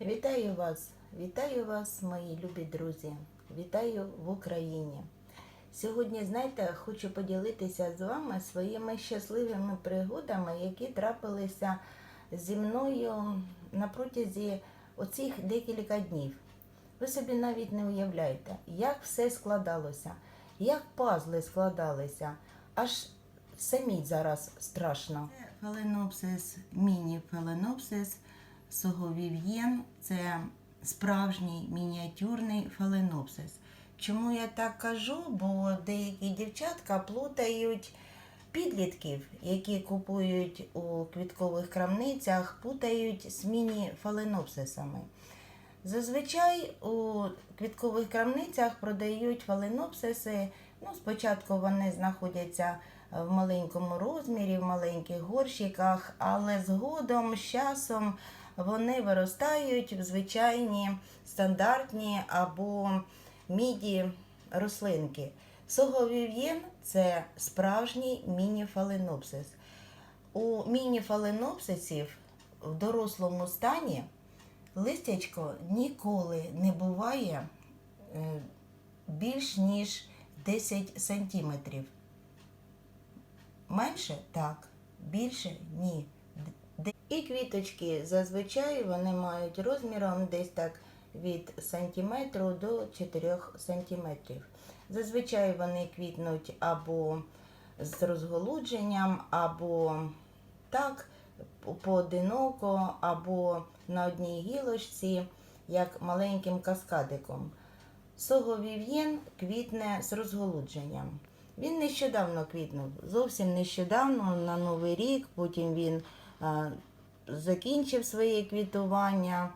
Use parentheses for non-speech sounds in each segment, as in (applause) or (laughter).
Вітаю вас, вітаю вас, мої любі друзі. Вітаю в Україні. Сьогодні, знаєте, хочу поділитися з вами своїми щасливими пригодами, які трапилися зі мною на протязі оцих декілька днів. Ви собі навіть не уявляєте, як все складалося, як пазли складалися. Аж самій зараз страшно. Фаленопсис, міні-фаленопсис, соговів'єн це справжній мініатюрний фаленопсис. Чому я так кажу? Бо деякі дівчатка плутають підлітків, які купують у квіткових крамницях, путають з міні-фаленопсисами. Зазвичай у квіткових крамницях продають фаленопсиси. Ну, спочатку вони знаходяться в маленькому розмірі, в маленьких горщиках, але згодом з часом вони виростають в звичайні стандартні або міді рослинки. Соговів'єн це справжній міні-фаленопсис. У міні-фаленопсисів в дорослому стані листячко ніколи не буває е, більш ніж 10 сантиметрів. Менше так, більше ні. І квіточки зазвичай вони мають розміром десь так від сантиметру до 4 сантиметрів. Зазвичай вони квітнуть або з розголудженням, або так поодиноко, або на одній гілочці, як маленьким каскадиком. Соговів'єн квітне з розголудженням. Він нещодавно квітнув, зовсім нещодавно, на Новий рік, потім він закінчив своє квітування,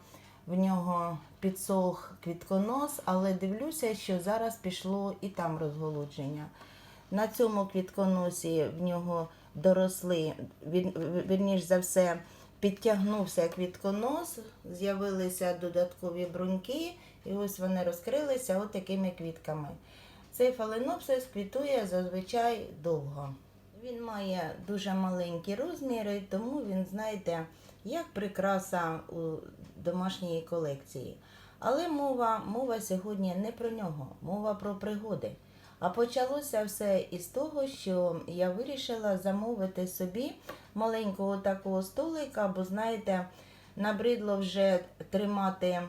в нього підсох квітконос, але дивлюся, що зараз пішло і там розголудження. На цьому квітконосі в нього доросли, вірніш за все, підтягнувся квітконос, з'явилися додаткові бруньки, і ось вони розкрилися от такими квітками. Цей фаленопсис квітує зазвичай довго. Він має дуже маленькі розміри, тому він, знаєте, як прикраса у домашньої колекції. Але мова, мова сьогодні не про нього, мова про пригоди. А почалося все із того, що я вирішила замовити собі маленького такого столика, бо, знаєте, набридло вже тримати,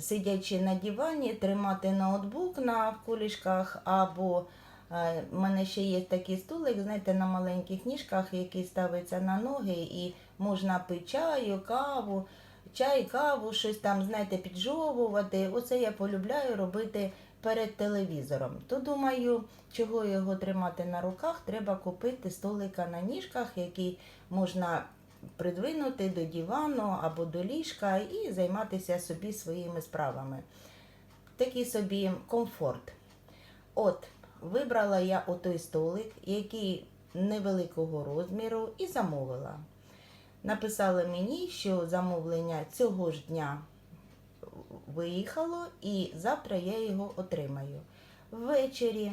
сидячи на дивані, тримати ноутбук на колішках, або в мене ще є такий столик, знаєте, на маленьких ніжках, який ставиться на ноги, і можна пити чаю, каву, чай, каву, щось там, знаєте, піджовувати. Оце я полюбляю робити перед телевізором. То думаю, чого його тримати на руках, треба купити столика на ніжках, який можна придвинути до дивану або до ліжка і займатися собі своїми справами. Такий собі комфорт. От, вибрала я отой столик, який невеликого розміру, і замовила. Написали мені, що замовлення цього ж дня виїхало, і завтра я його отримаю. Ввечері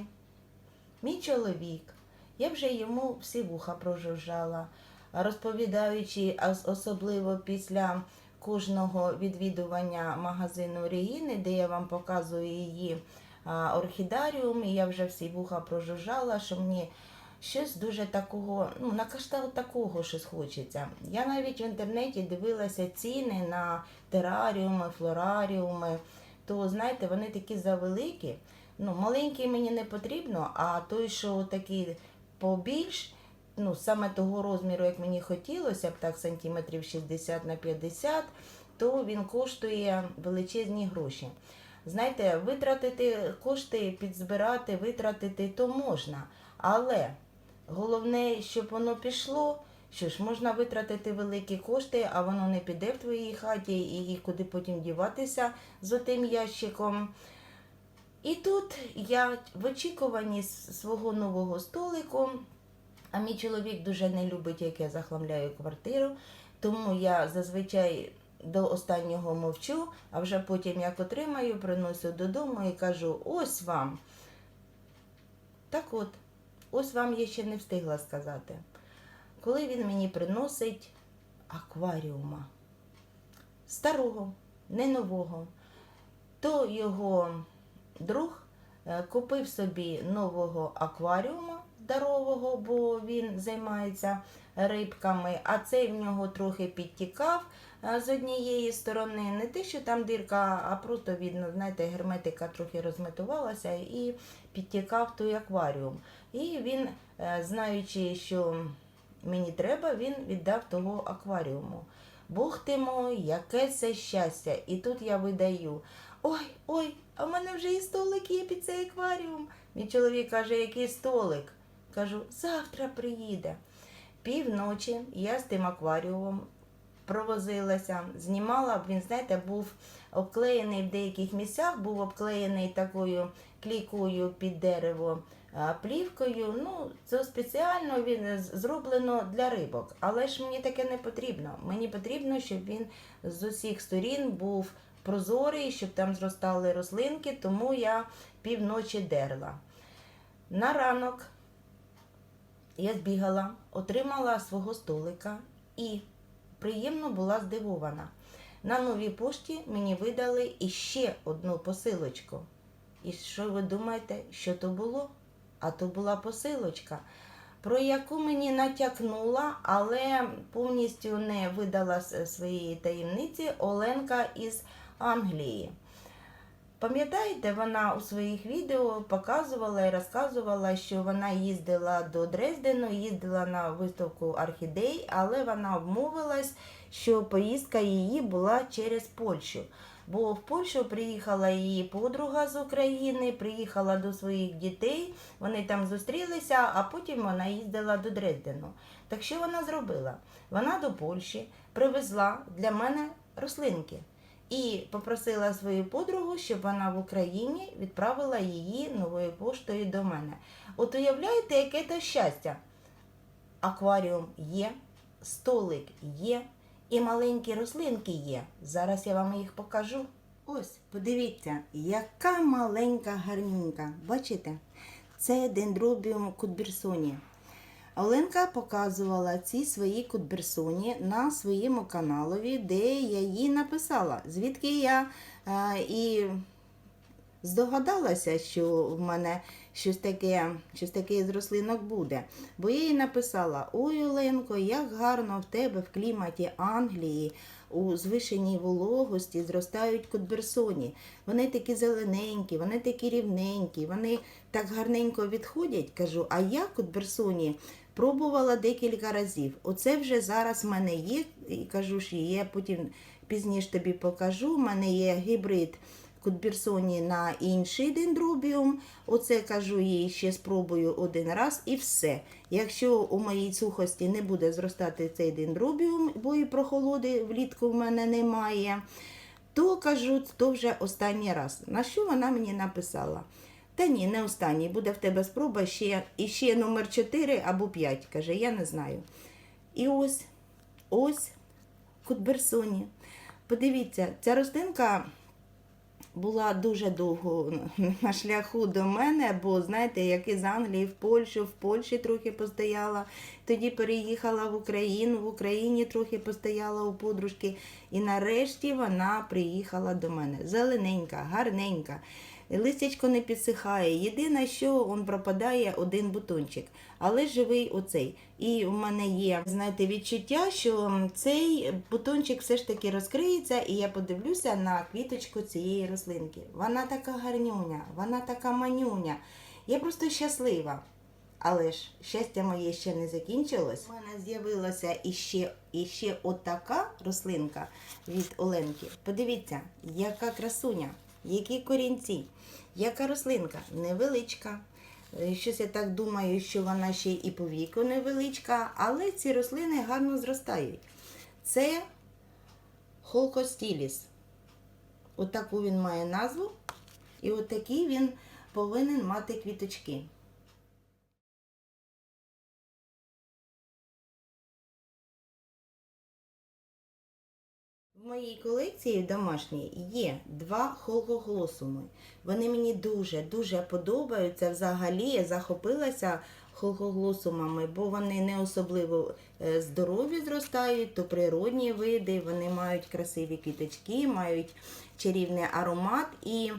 мій чоловік, я вже йому всі вуха прожужжала, розповідаючи, особливо після кожного відвідування магазину Регіни, де я вам показую її орхідаріум, і я вже всі вуха прожужжала, що мені щось дуже такого, ну, на кшталт такого щось хочеться. Я навіть в інтернеті дивилася ціни на тераріуми, флораріуми, то знаєте, вони такі завеликі. Ну, маленький мені не потрібно, а той, що такий побільш, ну, саме того розміру, як мені хотілося б, так, сантиметрів 60 на 50, то він коштує величезні гроші. Знаєте, витратити кошти, підзбирати, витратити то можна. Але головне, щоб воно пішло. Що ж, можна витратити великі кошти, а воно не піде в твоїй хаті, і куди потім діватися з отим ящиком. І тут я в очікуванні свого нового столику, а мій чоловік дуже не любить, як я захламляю квартиру, тому я зазвичай до останнього мовчу, а вже потім, як отримаю, приношу додому і кажу: ось вам. Так от, ось вам я ще не встигла сказати. Коли він мені приносить акваріума старого, не нового, то його друг е, купив собі нового акваріума здорового, бо він займається рибками, а цей в нього трохи підтікав з однієї сторони. Не те, що там дирка, а просто видно, знаєте, герметика трохи розметувалася і підтікав той акваріум. І він, е, знаючи, що мені треба, він віддав того акваріуму. Бог ти мой, яке це щастя! І тут я видаю. Ой, ой, а в мене вже і столик є під цей акваріум. Мій чоловік каже, який столик? Кажу, завтра приїде. Півночі я з тим акваріумом провозилася, знімала, він, знаєте, був обклеєний в деяких місцях, був обклеєний такою клійкою під дерево плівкою. Ну, це спеціально він зроблено для рибок. Але ж мені таке не потрібно. Мені потрібно, щоб він з усіх сторін був прозорий, щоб там зростали рослинки, тому я півночі дерла. На ранок я збігала, отримала свого столика і приємно була здивована. На новій пошті мені видали іще одну посилочку. І що ви думаєте, що то було? А то була посилочка, про яку мені натякнула, але повністю не видала своєї таємниці Оленка із Англії. Пам'ятаєте, вона у своїх відео показувала і розказувала, що вона їздила до Дрездену, їздила на виставку орхідей, але вона обмовилась, що поїздка її була через Польщу. Бо в Польщу приїхала її подруга з України, приїхала до своїх дітей, вони там зустрілися, а потім вона їздила до Дрездену. Так що вона зробила? Вона до Польщі привезла для мене рослинки і попросила свою подругу, щоб вона в Україні відправила її новою поштою до мене. От уявляєте, яке то щастя? Акваріум є, столик є, і маленькі рослинки є. Зараз я вам їх покажу. Ось, подивіться, яка маленька гарнюнька. Бачите? Це дендробіум кутбірсоні. Оленка показувала ці свої кутберсоні на своєму каналові, де я їй написала, звідки я е, і здогадалася, що в мене щось таке, щось таке з рослинок буде. Бо я їй написала: Ой, Оленко, як гарно в тебе в кліматі Англії. У звишеній вологості зростають кудберсоні. Вони такі зелененькі, вони такі рівненькі, вони так гарненько відходять. Кажу, а я кудберсоні пробувала декілька разів. Оце вже зараз в мене є, і кажу, що є, потім пізніше тобі покажу. У мене є гібрид кутбірсоні на інший дендробіум. Оце кажу їй ще спробую один раз і все. Якщо у моїй сухості не буде зростати цей дендробіум, бо і прохолоди влітку в мене немає, то кажу, то вже останній раз. На що вона мені написала? Та ні, не останній. Буде в тебе спроба ще, і ще номер 4 або 5, каже, я не знаю. І ось, ось Кутберсоні. Подивіться, ця рослинка була дуже довго на шляху до мене, бо знаєте, як із Англії в Польщу, в Польщі трохи постояла, тоді переїхала в Україну, в Україні трохи постояла у подружки, і нарешті вона приїхала до мене. Зелененька, гарненька. Листячко не підсихає. Єдине, що он пропадає один бутончик, але живий оцей. І в мене є, знаєте, відчуття, що цей бутончик все ж таки розкриється, і я подивлюся на квіточку цієї рослинки. Вона така гарнюня, вона така манюня. Я просто щаслива. Але ж щастя моє ще не закінчилось. У мене з'явилася іще, іще отака рослинка від Оленки. Подивіться, яка красуня, які корінці, яка рослинка невеличка. Е, Щось я так думаю, що вона ще і по віку невеличка, але ці рослини гарно зростають. Це холкостіліс. Отаку він має назву, і отакий він повинен мати квіточки. В моїй колекції домашній є два холкоглосуми. Вони мені дуже-дуже подобаються. Взагалі я захопилася холхоглосумами, бо вони не особливо е, здорові зростають, то природні види, вони мають красиві квіточки, мають чарівний аромат. І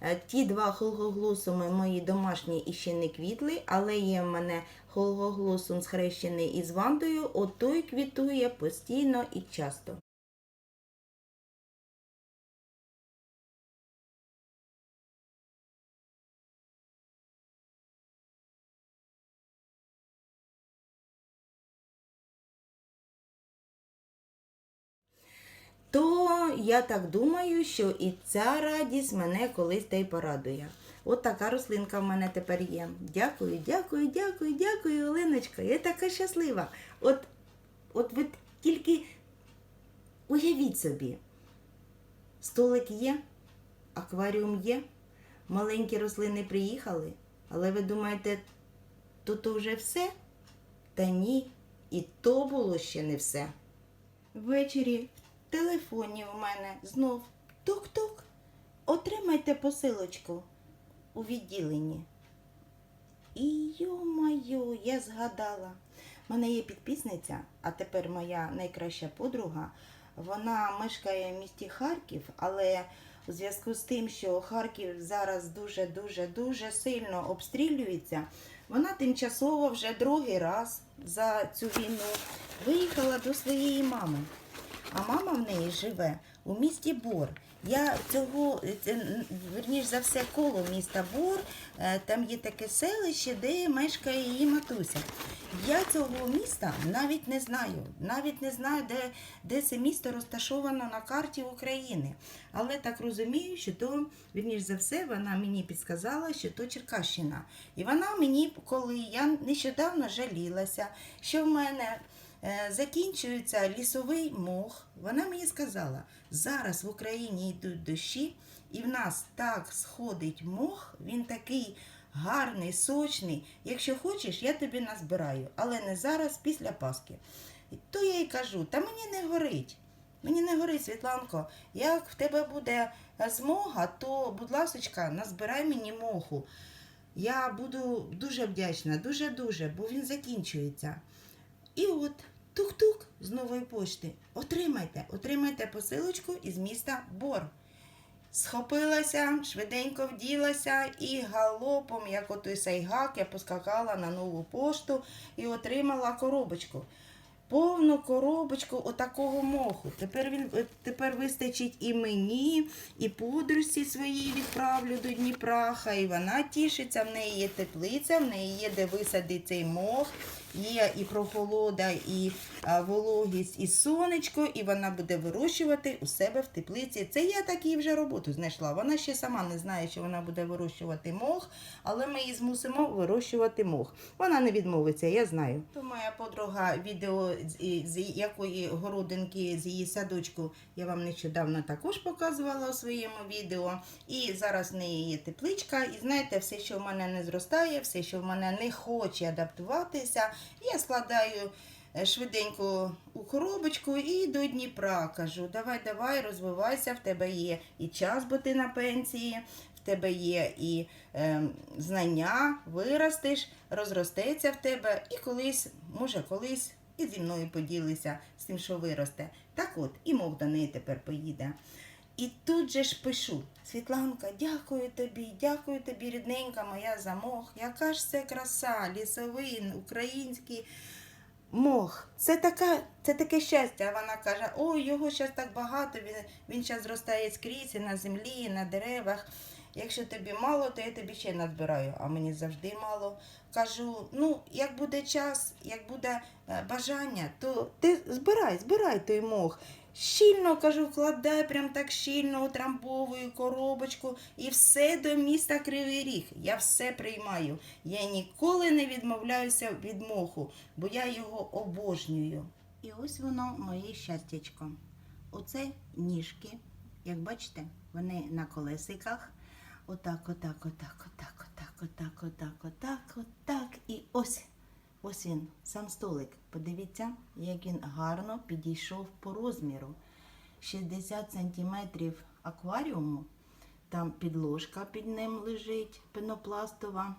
е, ті два холгоглосуми мої домашні і ще не квітли, але є в мене холгоглосум схрещений із вандою, от той квітує постійно і часто. То я так думаю, що і ця радість мене колись та й порадує. От така рослинка в мене тепер є. Дякую, дякую, дякую, дякую, Оленочка. Я така щаслива. От, от ви тільки уявіть собі, столик є, акваріум є, маленькі рослини приїхали, але ви думаєте, то то вже все? Та ні, і то було ще не все. Ввечері телефоні у мене знов тук-тук. Отримайте посилочку у відділенні. І йо-майо, я згадала. У мене є підписниця, а тепер моя найкраща подруга. Вона мешкає в місті Харків, але у зв'язку з тим, що Харків зараз дуже-дуже дуже сильно обстрілюється, вона тимчасово вже другий раз за цю війну виїхала до своєї мами. А мама в неї живе у місті Бор. Я цього, верніш за все, коло міста Бор, е, там є таке селище, де мешкає її матуся. Я цього міста навіть не знаю. Навіть не знаю, де, де це місто розташовано на карті України. Але так розумію, що то, вірніш за все, вона мені підсказала, що то Черкащина. І вона мені, коли я нещодавно жалілася, що в мене закінчується лісовий мох, вона мені сказала, зараз в Україні йдуть дощі, і в нас так сходить мох, він такий гарний, сочний. Якщо хочеш, я тобі назбираю, але не зараз, після Пасхи. То я їй кажу, та мені не горить. Мені не горить, Світланко. Як в тебе буде е, змога, то, будь ласочка, назбирай мені моху. Я буду дуже вдячна, дуже-дуже, бо він закінчується. І от тук-тук з нової пошти. Отримайте, отримайте посилочку із міста Бор. Схопилася, швиденько вділася і галопом, як отой сайгак, я поскакала на нову пошту і отримала коробочку. Повну коробочку отакого моху. Тепер він е, тепер вистачить і мені, і подружці своїй відправлю до Дніпра. Хай вона тішиться, в неї є теплиця, в неї є де висадити цей мох, є і прохолода, і а, вологість, і сонечко, і вона буде вирощувати у себе в теплиці. Це я такі вже роботу знайшла. Вона ще сама не знає, що вона буде вирощувати мох, але ми її змусимо вирощувати мох. Вона не відмовиться, я знаю. То моя подруга відео з, якої городинки з її садочку я вам нещодавно також показувала у своєму відео. І зараз в неї є тепличка. І знаєте, все, що в мене не зростає, все, що в мене не хоче адаптуватися, я складаю. е, Швиденько у коробочку і до Дніпра кажу: давай, давай, розвивайся, в тебе є і час, бо ти на пенсії, в тебе є і е, знання, виростеш, розростеться в тебе, і колись, може, колись і зі мною поділися з тим, що виросте. Так от, і мов до неї тепер поїде. І тут же ж пишу: Світланка, дякую тобі, дякую тобі, рідненька моя за мох. Яка ж це краса, лісовий, український мох. Це, така, це таке щастя. Вона каже: ой, його зараз так багато, він, він зараз зростає скрізь і на землі, і на деревах. Якщо тобі мало, то я тобі ще назбираю, а мені завжди мало. Кажу, ну, як буде час, як буде е, бажання, то ти збирай, збирай той мох. Щільно кажу, вкладай прям так щільно утрамбовую коробочку і все до міста Кривий Ріг. Я все приймаю. Я ніколи не відмовляюся від моху, бо я його обожнюю. І ось воно моє щастячко. Оце ніжки. Як бачите, вони на колесиках. Отак, отак, отак, отак, отак, отак, отак, отак, отак. І ось. Ось він, сам столик. Подивіться, як він гарно підійшов по розміру. 60 сантиметрів акваріуму. Там підложка під ним лежить, пенопластова.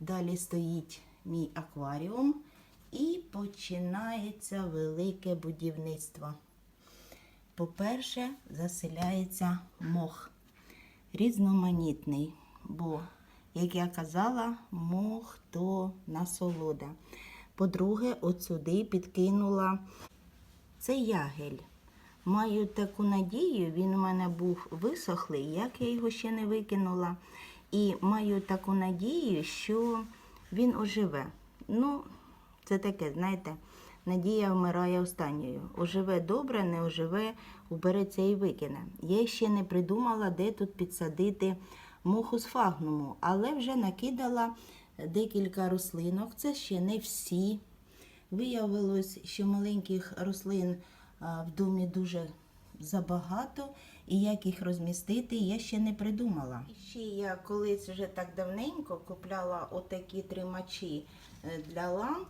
Далі стоїть мій акваріум і починається велике будівництво. По-перше, заселяється мох різноманітний, бо, як я казала, мох то насолода. По-друге, от сюди підкинула це ягель. Маю таку надію, він у мене був висохлий, як я його ще не викинула. І маю таку надію, що він оживе. Ну, це таке, знаєте, надія вмирає останньою. Оживе добре, не оживе, убереться і викине. Я ще не придумала, де тут підсадити муху з фагнуму, але вже накидала декілька рослинок. Це ще не всі. Виявилось, що маленьких рослин в домі дуже забагато, і як їх розмістити, я ще не придумала. Ще я колись вже так давненько купляла отакі тримачі е, для ламп.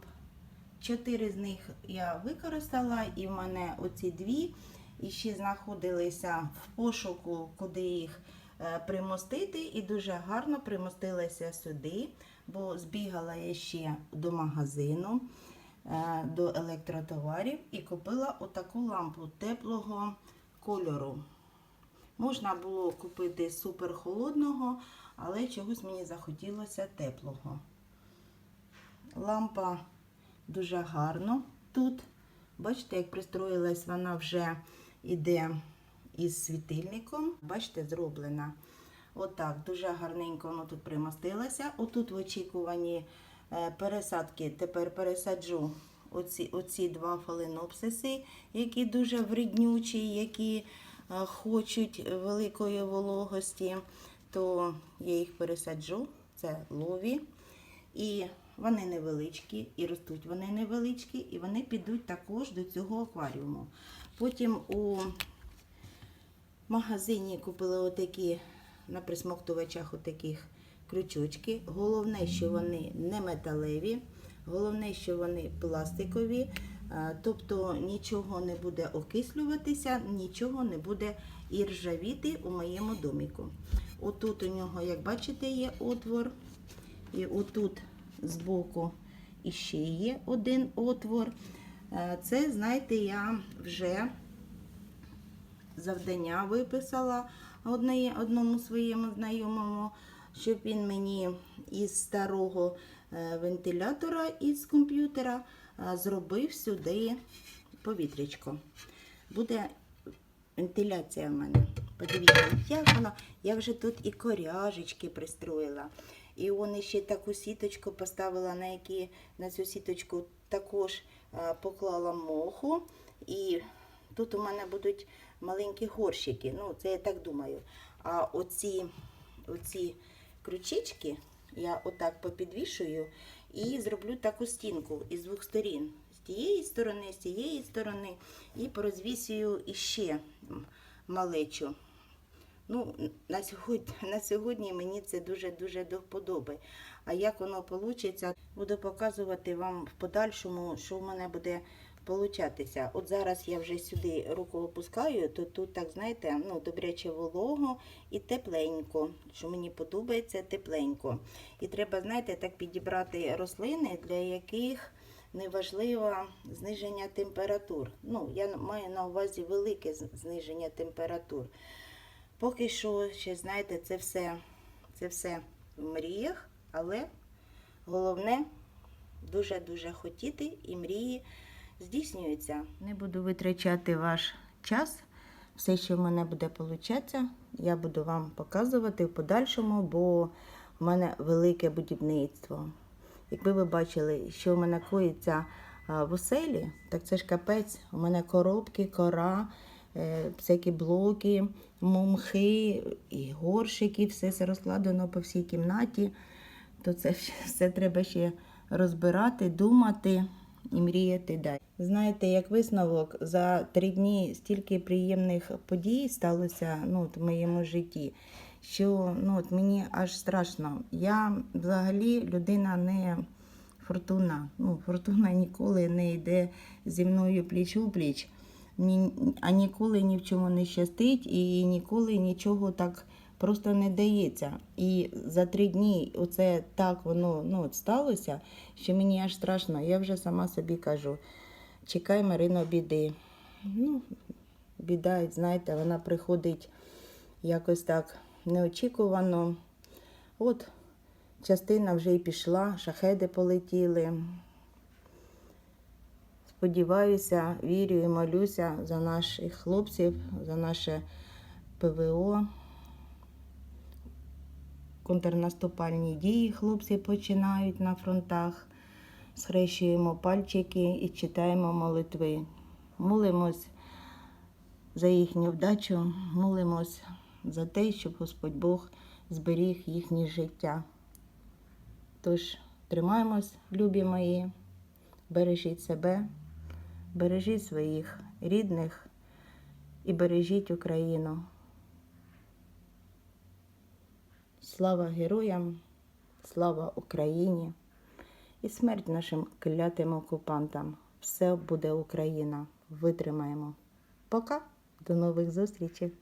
Чотири з них я використала, і в мене оці дві і ще знаходилися в пошуку, куди їх е, примостити, і дуже гарно примостилася сюди, бо збігала я ще до магазину, е, до електротоварів і купила отаку лампу теплого кольору. Можна було купити супер холодного, але чогось мені захотілося теплого. Лампа дуже гарно тут. Бачите, як пристроїлась, вона вже йде із світильником. Бачите, зроблена. Отак, дуже гарненько воно тут примостилося. Отут в очікуванні е, пересадки тепер пересаджу оці, оці два фаленопсиси, які дуже вреднючі, які е, хочуть великої вологості, то я їх пересаджу. Це лові. І вони невеличкі, і ростуть вони невеличкі, і вони підуть також до цього акваріуму. Потім у магазині купила отакі на присмоктувачах отаких крючочки. Головне, що вони не металеві, головне, що вони пластикові, тобто нічого не буде окислюватися, нічого не буде і ржавіти у моєму доміку. Отут у нього, як бачите, є отвор. І отут збоку іще є один отвор. Е, Це, знаєте, я вже завдання виписала одному своєму знайомому, щоб він мені із старого е, вентилятора із комп'ютера е, зробив сюди повітрячко. Буде вентиляція в мене. Подивіться, як воно. Я вже тут і коряжечки пристроїла. І он ще таку сіточку поставила, на які на цю сіточку також е, поклала моху. І тут у мене будуть маленькі горщики. Ну, це я так думаю. А оці, оці крючечки я отак попідвішую і зроблю таку стінку із двох сторін. З тієї сторони, з цієї сторони, і порозвісюю іще малечу. Ну, на сьогодні, (laughs) на сьогодні мені це дуже-дуже до вподоби. А як воно вийде, буду показувати вам в подальшому, що в мене буде получатися. От зараз я вже сюди руку опускаю, то тут, так знаєте, ну, добряче волого і тепленько, що мені подобається тепленько. І треба, знаєте, так підібрати рослини, для яких неважливо зниження температур. Ну, я маю на увазі велике зниження температур. Поки що, ще знаєте, це все, це все в мріях, але головне дуже-дуже хотіти і мрії здійснюються. Не буду витрачати ваш час. Все, що в мене буде получатися, я буду вам показувати в подальшому, бо в мене велике будівництво. Якби ви бачили, що в мене коїться в оселі, так це ж капець. У мене коробки, кора, е, всякі блоки, мумхи, і горшики, все це розкладено по всій кімнаті. То це (laughs) все треба ще розбирати, думати і мріяти далі. Знаєте, як висновок, за три дні стільки приємних подій сталося ну, от в моєму житті, що ну, от мені аж страшно. Я взагалі людина не фортуна. Ну, фортуна ніколи не йде зі мною пліч у пліч, а ніколи ні в чому не щастить і ніколи нічого так просто не дається. І за три дні оце так воно ну, от сталося, що мені аж страшно. Я вже сама собі кажу: чекай, Марино, біди. Ну, біда, знаєте, вона приходить якось так неочікувано. От частина вже й пішла, шахеди полетіли. Сподіваюся, вірю і молюся за наших хлопців, за наше ПВО. Контрнаступальні дії хлопці починають на фронтах. Схрещуємо пальчики і читаємо молитви. Молимось за їхню вдачу, молимось за те, щоб Господь Бог зберіг їхнє життя. Тож тримаємось, любі мої, бережіть себе, бережіть своїх рідних і бережіть Україну. Слава героям, слава Україні і смерть нашим клятим окупантам. Все буде Україна. Витримаємо. Пока, до нових зустрічей!